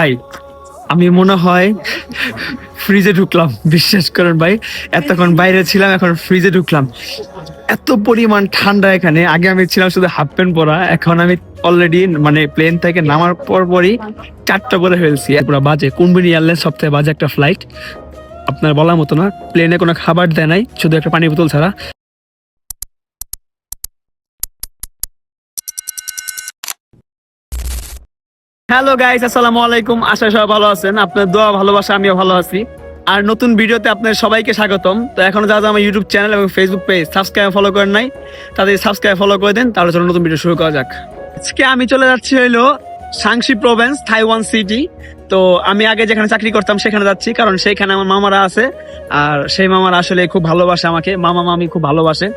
ভাই, আমি মনে হয় ফ্রিজে ঢুকলাম, বিশ্বাস করেন ভাই। এতক্ষণ বাইরে ছিলাম, এখন ফ্রিজে ঢুকলাম। এত পরিমাণ ঠান্ডা এখানে। আগে আমি ছিলাম শুধু হাফ প্যান্ট পরা, এখন আমি অলরেডি মানে প্লেন থেকে নামার পর পরই চারটা করে ফেলছি। পুরো বাজে, কুম্বিনি এয়ারলাইন্স সবথেকে বাজে একটা ফ্লাইট আপনার বলার মতো না প্লেনে কোনো খাবার দেয় নাই, শুধু একটা পানি বোতল ছাড়া। হ্যালো গাইস আসসালামু আলাইকুম। আশা সবাই ভালো আছেন। আপনার দোয়া, ভালোবাসা, আমিও ভালো আছি। আর নতুন ভিডিওতে আপনাদের সবাইকে স্বাগতম। তো এখনও যারা আমার ইউটিউব চ্যানেল এবং ফেসবুক পেজ সাবস্ক্রাইব ফলো করেন নাই, তাদের সাবস্ক্রাইব ফলো করে দেন। তাহলে চলো নতুন ভিডিও শুরু করা যাক। আজকে আমি চলে যাচ্ছি হইল সাংশি প্রভিন্স থাইওয়ান সিটি তো আমি আগে যেখানে চাকরি করতাম, সেখানে যাচ্ছি। কারণ সেইখানে আমার মামারা আছে। আর সেই মামারা আসলে খুব ভালোবাসে আমাকে। মামা, মামি খুব ভালোবাসে।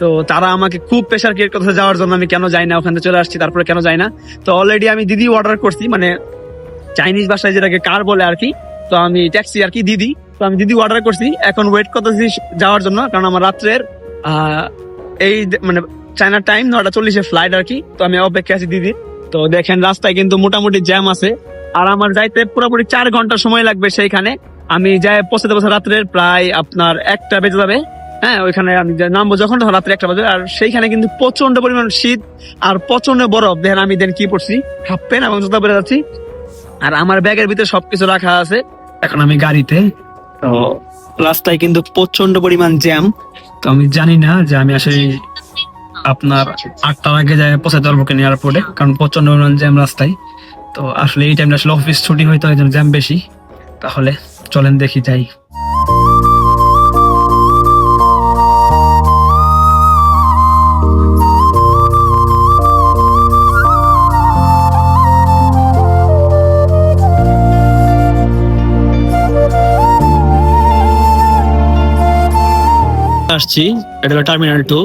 তো তারা আমাকে খুব প্রেশার ক্রিয়েট করতে যাওয়ার জন্য। আমি কেন যাই না? ওখানে চলে আসছি, তারপরে কেন যাই না? তো অলরেডি আমি দিদি অর্ডার করছি মানে চাইনিজ ভাষায় যেটাকে কার বলে আর কি। তো আমি ট্যাক্সি আর কি দিদি। তো আমি দিদি অর্ডার করছি। এখন ওয়েট করতেছি যাওয়ার জন্য, কারণ আমার রাত্রের এই মানে চায়নার টাইম নটা চল্লিশে ফ্লাইট আর কি। তো আমি অপেক্ষা আছি দিদির। তো দেখেন, রাস্তায় কিন্তু মোটামুটি জ্যাম আছে। আর আমার যাইতে পুরোপুরি চার ঘণ্টা সময় লাগবে সেইখানে। আমি যাই পৌঁছাতে পৌঁছে রাত্রের প্রায় আপনার একটা বেজে যাবে। হ্যাঁ ওইখানে আমি নামবো যখন তখন রাত্রে একটা বাজে, আর সেইখানে কিন্তু প্রচণ্ড পরিমাণ শীত আর প্রচণ্ড বরফ। দেখেন আমি দেন কি পড়ছি? হাফ প্যান্ট এবং জুতা পরে যাচ্ছি। আর আমার ব্যাগের ভিতরে সবকিছু রাখা আছে। এখন আমি গাড়িতে। তো রাস্তায় কিন্তু প্রচণ্ড পরিমাণ জ্যাম। তো আমি জানি না যে আমি আসলে আপনার আটটার আগে যাই পৌঁছাতে পারব কিনা এয়ারপোর্টে কারণ প্রচণ্ড পরিমাণ জ্যাম রাস্তায়। তো আসলে এই টাইমটা আসলে অফিস ছুটি হয়তো জ্যাম বেশি। তাহলে চলেন দেখি, যাই। আসছি। এটা হলো টার্মিনাল টু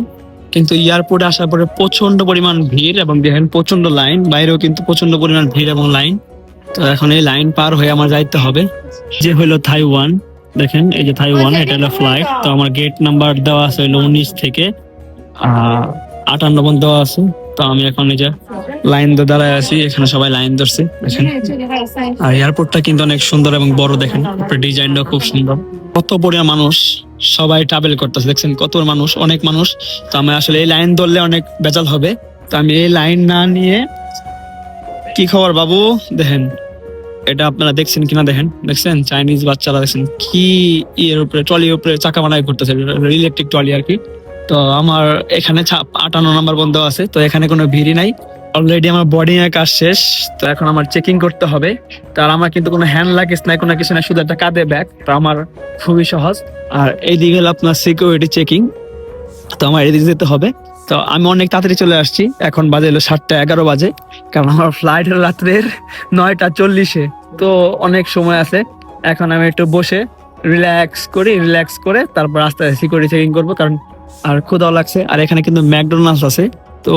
কিন্তু এয়ারপোর্টে আসার পরে প্রচণ্ড পরিমাণ ভিড় এবং দেখেন প্রচণ্ড লাইন বাইরেও কিন্তু প্রচণ্ড পরিমাণ ভিড় এবং লাইন তো এখন এই লাইন পার হয়ে আমার যাইতে হবে। যে হলো থাইওয়ান দেখেন এই যে থাইওয়ান এটা হলো ফ্লাইট তো। আমার গেট নাম্বার দেওয়া আছে হলো উনিশ থেকে আটান্ন পর্যন্ত দেওয়া আছে। তো আমি এখন এই যে লাইন দিয়ে দাঁড়ায় আছি। এখানে সবাই লাইন ধরছে দেখেন। আর এয়ারপোর্টটা কিন্তু অনেক সুন্দর এবং বড় দেখেন। ডিজাইনটা খুব সুন্দর। কত পরিমাণ মানুষ। সবাই ট্রাভেল করতেছে। দেখছেন কত মানুষ, অনেক মানুষ। তো আমি আসলে এই লাইন ধরলে অনেক বেজাল হবে। তো আমি এই লাইন না নিয়ে কি খবর বাবু? দেখেন, এটা আপনারা দেখছেন কিনা দেখেন? দেখছেন? চাইনিজ বাচ্চারা দেখছেন কি ইয়ের উপরে ট্রলির উপরে চাকা বানায় ঘুরতেছে। ইলেকট্রিক ট্রলি আর কি। তো আমার এখানে আটান্ন নাম্বার বন্ধ আছে। তো এখানে কোনো ভিড়ই নাই। অলরেডি আমার বোর্ডিং এর কাজ শেষ, তো এখন আমার চেকিং করতে হবে। তার আমার কিন্তু কোনো হ্যান্ড লাগেজ নাই, কোনো কিছু নাই, শুধু একটা কাঁধে ব্যাগ তো আমার খুবই সহজ। আর এইদিকে হলো আপনার সিকিউরিটি চেকিং তো আমার এদিকে যেতে হবে। তো আমি অনেক তাড়াতাড়ি চলে আসছি, এখন বাজে হলো সাতটা এগারো বাজে, কারণ আমার ফ্লাইট হলো রাত্রের নয়টা চল্লিশে, তো অনেক সময় আছে। এখন আমি একটু বসে রিল্যাক্স করি রিল্যাক্স করে তারপর আস্তে আস্তে সিকিউরিটি চেকিং করব, কারণ আর ক্ষুদাও লাগছে। আর এখানে কিন্তু ম্যাকডোনাল্ডস আছে, তো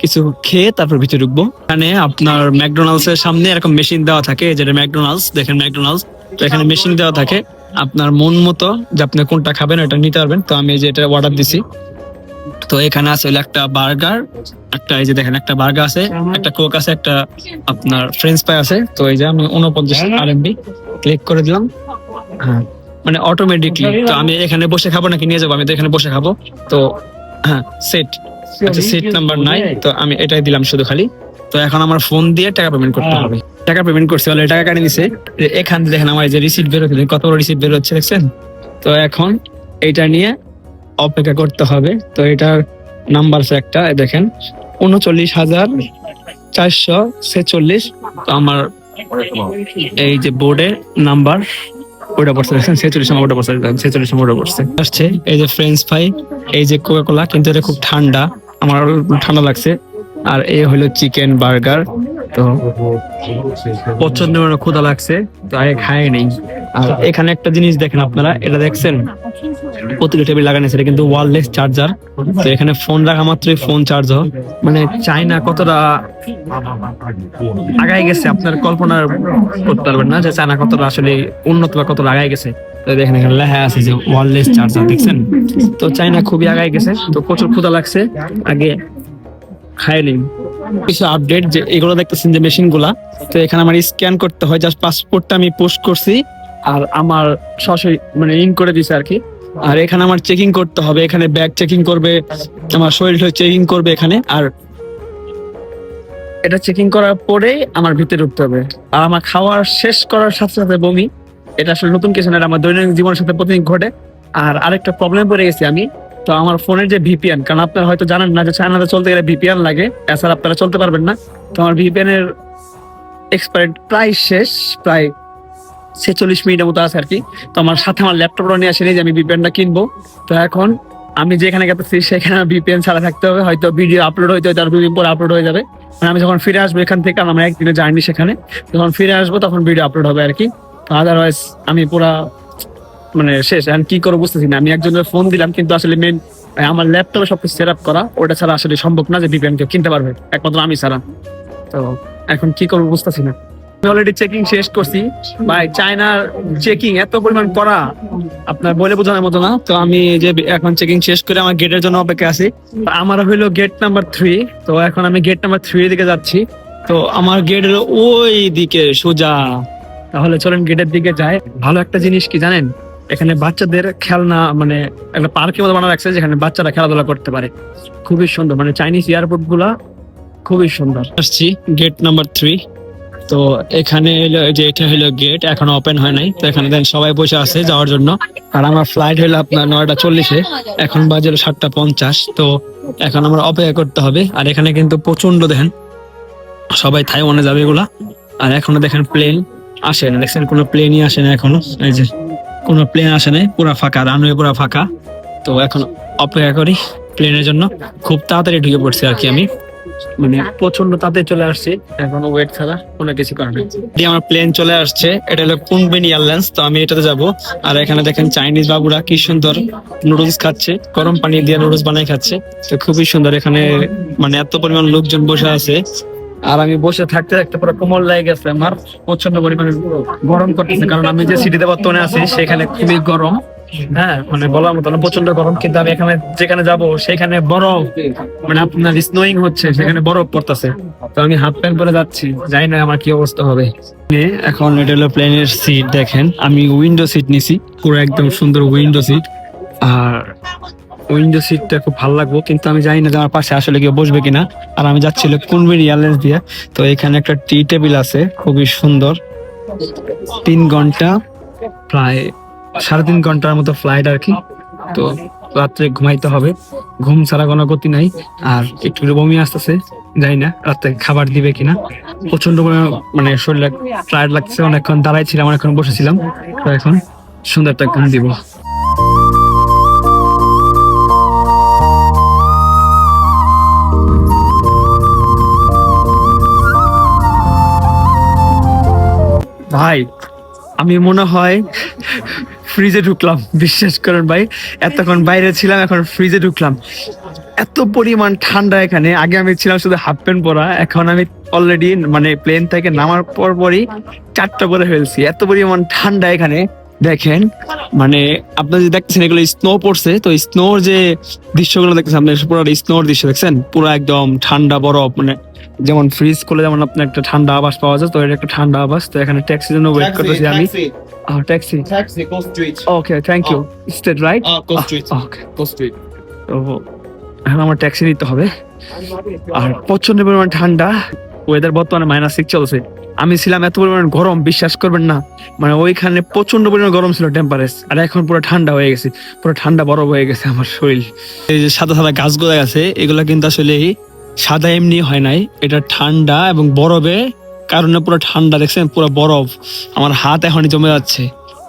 কিছু খেয়ে তারপর ভিতরে ঢুকবো। এখানে আপনার ম্যাকডোনাল্ডস এর সামনে এরকম মেশিন দেওয়া থাকে, যেটা ম্যাকডোনাল্ডস, দেখেন ম্যাকডোনাল্ডস। তো এখানে মেশিন দেওয়া থাকে। আপনার মন মতো যে আপনি কোনটা খাবেন এটা নিতে পারবেন। তো আমি যে এটা অর্ডার দিছি। তো এখানে আছে একটা বার্গার, একটা এই যে দেখেন, একটা বার্গার আছে, একটা কোক আছে, একটা আপনার ফ্রেঞ্চ ফ্রাই আছে। তো এই যে আমি উনপঞ্চাশ আর ক্লিক করে দিলাম। হ্যাঁ মানে অটোমেটিকলি তো আমি এখানে বসে খাব নাকি নিয়ে যাব? আমি তো এখানে বসে খাব। তো হ্যাঁ সেট আচ্ছা সিট নাম্বার নাই। তো আমি এটাই দিলাম শুধু খালি। তো এখন আমার ফোন দিয়ে টাকা পেমেন্ট করতে হবে। টাকা পেমেন্ট করছি অলরেডি টাকা কাটে নিছে। এখান থেকে দেখেন আমার যে রিসিপ্ট বের হচ্ছে কত বড় রিসিপ্ট বের হচ্ছে দেখছেন? তো এখন এইটা নিয়ে অপেক্ষা করতে হবে। তো এটার নাম্বার একটা দেখেন উনচল্লিশ হাজার চারশো ছেচল্লিশ। তো আমার এই যে বোর্ডে নাম্বার ওটা পড়ছে দেখছেন? ছেচল্লিশ নম্বর ওটা পড়ছে ছেচল্লিশ নম্বর ওটা পড়ছে। আসছে এই যে ফ্রেঞ্চ ফ্রাই এই যে কোকা কোলা কিন্তু এটা খুব ঠান্ডা। আমার ঠান্ডা লাগছে। আর এ হলো চিকেন বার্গার তো প্রচণ্ড পরিমাণে ক্ষুধা লাগছে তো আগে খাই নেই। আর এখানে একটা জিনিস দেখেন আপনারা এটা দেখছেন? প্রতিটা টেবিল লাগানো এটা কিন্তু ওয়ারলেস চার্জার তো এখানে ফোন রাখা মাত্রই ফোন চার্জ হয়। মানে চাইনা কতটা আগায় গেছে আপনার কল্পনা করতে পারবেন না যে চায়না কতটা আসলে উন্নত বা কতটা আগায় গেছে। দেখেন এখানে লেখা আছে যে ওয়ারলেস চার্জার দেখছেন? তো চাইনা খুবই আগায় গেছে তো প্রচুর ক্ষুদা লাগছে। আগে নিন কিছু আপডেট যে এগুলো দেখতেছেন যে মেশিনগুলা তো এখানে আমার স্ক্যান করতে হয় জাস্ট পাসপোর্টটা আমি পোস্ট করছি, আর আমার সরাসরি মানে ইন করে দিছে আর কি। আর এখানে আমার চেকিং করতে হবে, এখানে ব্যাগ চেকিং করবে, আমার শরীরটা চেকিং করবে এখানে, আর এটা চেকিং করার পরেই আমার ভিতরে ঢুকতে হবে। আর আমার খাওয়ার শেষ করার সাথে সাথে বমি, এটা আসলে নতুন কিছু না আমার দৈনন্দিন জীবনের সাথে প্রতিদিন ঘটে। আর আরেকটা প্রবলেম পড়ে গেছি আমি তো আমার ফোনের যে ভিপিএন কারণ আপনারা হয়তো জানেন না যে চায়নাতে চলতে গেলে ভিপিএন লাগে। এছাড়া আপনারা চলতে পারবেন না। তো আমার ভিপিএন এর এক্সপায়ার প্রায় শেষ, প্রায় ছেচল্লিশ মিনিটের মতো আছে আর কি। তো আমার সাথে আমার ল্যাপটপটা নিয়ে আসেনি যে আমি ভিপিএনটা কিনবো। তো এখন আমি যেখানে গেতেছি, সেখানে ভিপিএন ছাড়া থাকতে হবে। হয়তো ভিডিও আপলোড হইতে হয়তো আর দুদিন পর আপলোড হয়ে যাবে। মানে আমি যখন ফিরে আসব এখান থেকে আমরা একদিনে জার্নি সেখানে। যখন ফিরে আসব তখন ভিডিও আপলোড হবে আর কি। তো আদারওয়াইজ আমি পুরা মানে শেষ, এখন কি করব বুঝতেছি না। আমি একজনের ফোন দিলাম, কিন্তু আসলে মেন আমার ল্যাপটপে সবকিছু সেট আপ করা, ওটা ছাড়া আসলে সম্ভব না যে ভিপিএন কেউ কিনতে পারবে, একমাত্র আমি ছাড়া। তো এখন কি করব বুঝতেছি না। অলরেডি চেকিং শেষ করছি। ভাই চায়নার চেকিং এত পরিমাণ করা, আপনার বলে বোঝানোর মতো না। তো আমি যে এখন চেকিং শেষ করে আমার গেটের জন্য অপেক্ষা আছি। আমার হইল গেট নাম্বার থ্রি তো এখন আমি গেট নাম্বার থ্রি দিকে যাচ্ছি। তো আমার গেট হলো ওই দিকে সোজা। তাহলে চলেন গেটের দিকে যায় ভালো একটা জিনিস কি জানেন? এখানে বাচ্চাদের খেলনা মানে একটা পার্কের মতো বানানো রাখছে যেখানে বাচ্চারা খেলাধুলা করতে পারে। খুবই সুন্দর মানে চাইনিজ এয়ারপোর্টগুলা খুবই সুন্দর। আসছি গেট নাম্বার থ্রি তো এখানে হলো যে এটা হলো গেট এখনও ওপেন হয় নাই। তো এখানে দেন সবাই বসে আছে যাওয়ার জন্য। আর আমার ফ্লাইট হলো আপনার নয়টা চল্লিশে। এখন বাজে হলো সাতটা পঞ্চাশ। তো এখন আমরা অপেক্ষা করতে হবে। আর এখানে কিন্তু প্রচণ্ড দেখেন, সবাই থাইওয়ানে যাবে এগুলা। আর এখনও দেখেন প্লেন আসে না। দেখছেন কোনো প্লেনই আসে না এখনও। এই যে কোনো প্লেন আসে নাই, পুরা ফাঁকা রানওয়ে পুরা ফাঁকা। তো এখন অপেক্ষা করি প্লেনের জন্য। খুব তাড়াতাড়ি ঢুকে পড়ছি আর কি আমি। মানে প্রচণ্ড তাতে চলে আসছে, এখন ওয়েট ছাড়া কোনো কিছু কারণে আমার প্লেন চলে আসছে, এটা হলো কুনবেন এয়ারলাইন্স তো আমি এটাতে যাব। আর এখানে দেখেন চাইনিজ বাবুরা কি সুন্দর নুডলস খাচ্ছে, গরম পানি দিয়ে নুডলস বানাই খাচ্ছে। তো খুবই সুন্দর এখানে মানে এত পরিমাণ লোকজন বসে আছে। আর আমি বসে থাকতে থাকতে পুরো কোমল লাগে গেছে আমার প্রচণ্ড পরিমাণে গরম করতেছে। কারণ আমি যে সিটিতে বর্তমানে আছি, সেখানে খুবই গরম। হ্যাঁ মানে বলার মতো প্রচণ্ড গরম। কিন্তু আমি এখানে যেখানে যাব, সেখানে বরফ। মানে আপনার স্নোয়িং হচ্ছে, সেখানে বরফ পড়তেছে। তো আমি হাফ প্যান্ট পরে যাচ্ছি, জানি না আমার কি অবস্থা হবে। এখন এটা হলো প্লেনের সিট দেখেন। আমি উইন্ডো সিট নিছি, পুরো একদম সুন্দর উইন্ডো সিট আর উইন্ডো সিটটা খুব ভালো লাগবো, কিন্তু আমি জানি না যে আমার পাশে আসলে কেউ বসবে কিনা। আর আমি যাচ্ছিল কুনবেন এয়ারলাইন্স দিয়ে, তো এখানে একটা টি টেবিল আছে, খুবই সুন্দর। তিন ঘণ্টা প্রায়, সাড়ে তিন ঘণ্টার মতো ফ্লাইট আর কি। তো রাত্রে ঘুমাইতে হবে। ঘুম ছাড়া কোনো গতি নাই। আর একটু বমি আসতেছে, জানি না রাত্রে খাবার দিবে কিনা। প্রচণ্ড মানে শরীর টায়ার্ড লাগছে অনেকক্ষণ দাঁড়াই ছিলাম অনেকক্ষণ বসেছিলাম। তো এখন সুন্দর একটা ঘুম দিব। ভাই, আমি মনে হয় ফ্রিজে ঢুকলাম, বিশ্বাস করেন ভাই। এতক্ষণ বাইরে ছিলাম, এখন ফ্রিজে ঢুকলাম। এত পরিমাণ ঠান্ডা এখানে। আগে আমি ছিলাম শুধু হাফ প্যান্ট পরা, এখন আমি অলরেডি মানে প্লেন থেকে নামার পর পরই চারটা পরে ফেলছি। এত পরিমাণ ঠান্ডা এখানে। দেখেন মানে আপনারা যে দেখছেন এগুলো স্নো পড়ছে তো স্নোর যে দৃশ্যগুলো দেখছেন আপনি পুরো স্নোর দৃশ্য দেখছেন? পুরো একদম ঠান্ডা বরফ মানে যেমন ফ্রিজ করলে যেমন আপনার একটা ঠান্ডা আবাস পাওয়া যায় তো এটা একটা ঠান্ডা আবাস তো এখানে ট্যাক্সির জন্য ওয়েট করতেছি আমি। Taxi. Okay thank you state right okay. তো এখন আমার ট্যাক্সি নিতে হবে। আর প্রচণ্ড পরিমাণ ঠান্ডা ওয়েদার বর্তমানে মাইনাস সিক্স চলছে। আমি ছিলাম এত পরিমাণ গরম বিশ্বাস করবেন না। মানে ওইখানে প্রচণ্ড পরিমাণ গরম ছিল টেম্পারেচার আর এখন পুরো ঠান্ডা হয়ে গেছে। পুরো ঠান্ডা বরফ হয়ে গেছে আমার শরীর। এই যে সাদা সাদা গাছগুলো আছে এগুলো কিন্তু আসলে সাদা এমনি হয় নাই। এটা ঠান্ডা এবং বরফে কারণে পুরো ঠান্ডা দেখছেন? পুরো বরফ। আমার হাত এখনই জমে যাচ্ছে।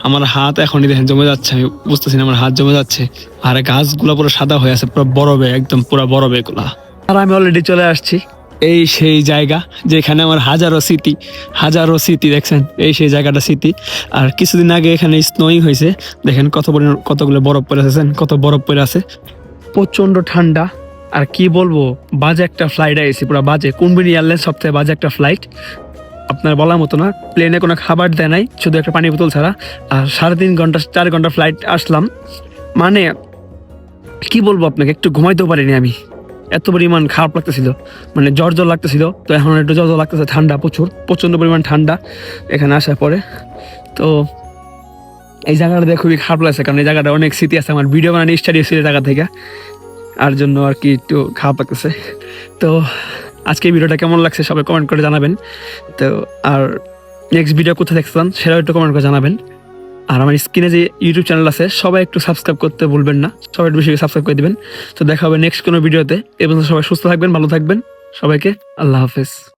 আমার হাত এখনই দেখেন জমে যাচ্ছে। আমি বুঝতেছি না আমার হাত জমে যাচ্ছে। আর গাছগুলো পুরো সাদা হয়ে আছে পুরো বরফে একদম পুরো বরফে এগুলা আর আমি অলরেডি চলে আসছি। এই সেই জায়গা যেখানে আমার হাজারো স্মৃতি হাজারো স্মৃতি দেখছেন, এই সেই জায়গাটা স্মৃতি। আর কিছুদিন আগে এখানে স্নোইং হয়েছে, দেখেন কত পরিমাণ কতগুলো বরফ পড়ে আছেন কত বরফ পড়ে আছে। প্রচণ্ড ঠান্ডা, আর কি বলব, বাজে একটা ফ্লাইট আইসি পুরো বাজে। কুম্বিনি এয়ারলাইন্স সবথেকে বাজে একটা ফ্লাইট আপনার বলার মতো না প্লেনে কোনো খাবার দেয় নাই, শুধু একটা পানি বোতল ছাড়া। আর সাড়ে তিন ঘণ্টা, চার ঘণ্টা ফ্লাইট আসলাম। মানে কি বলব আপনাকে, একটু ঘুমাইতেও পারিনি আমি। এত পরিমাণ খারাপ লাগতেছিল। মানে জ্বর জ্বর লাগতেছিল। তো এখন একটু জ্বর জ্বর লাগতেছে, ঠান্ডা প্রচুর প্রচণ্ড পরিমাণ ঠান্ডা এখানে আসার পরে। তো এই জায়গাটা দেখে খুবই খারাপ লাগছে, কারণ এই জায়গাটা অনেক স্মৃতি আছে আমার। ভিডিও বানানো স্টাডি ছিল জায়গা থেকে। আর জন্য আর কি একটু খারাপ লাগতেছে। তো আজকে ভিডিওটা কেমন লাগছে সবাই কমেন্ট করে জানাবেন। তো আর নেক্সট ভিডিও কোথায় দেখছেন সেটাও একটু কমেন্ট করে জানাবেন। আর আমার স্ক্রিনে যে ইউটিউব চ্যানেল আছে, সবাই একটু সাবস্ক্রাইব করতে ভুলবেন না। সবাই একটু বেশি সাবস্ক্রাইব করে দেবেন। তো দেখা হবে নেক্সট কোনো ভিডিওতে। এবং সবাই সুস্থ থাকবেন, ভালো থাকবেন। সবাইকে আল্লাহ হাফেজ।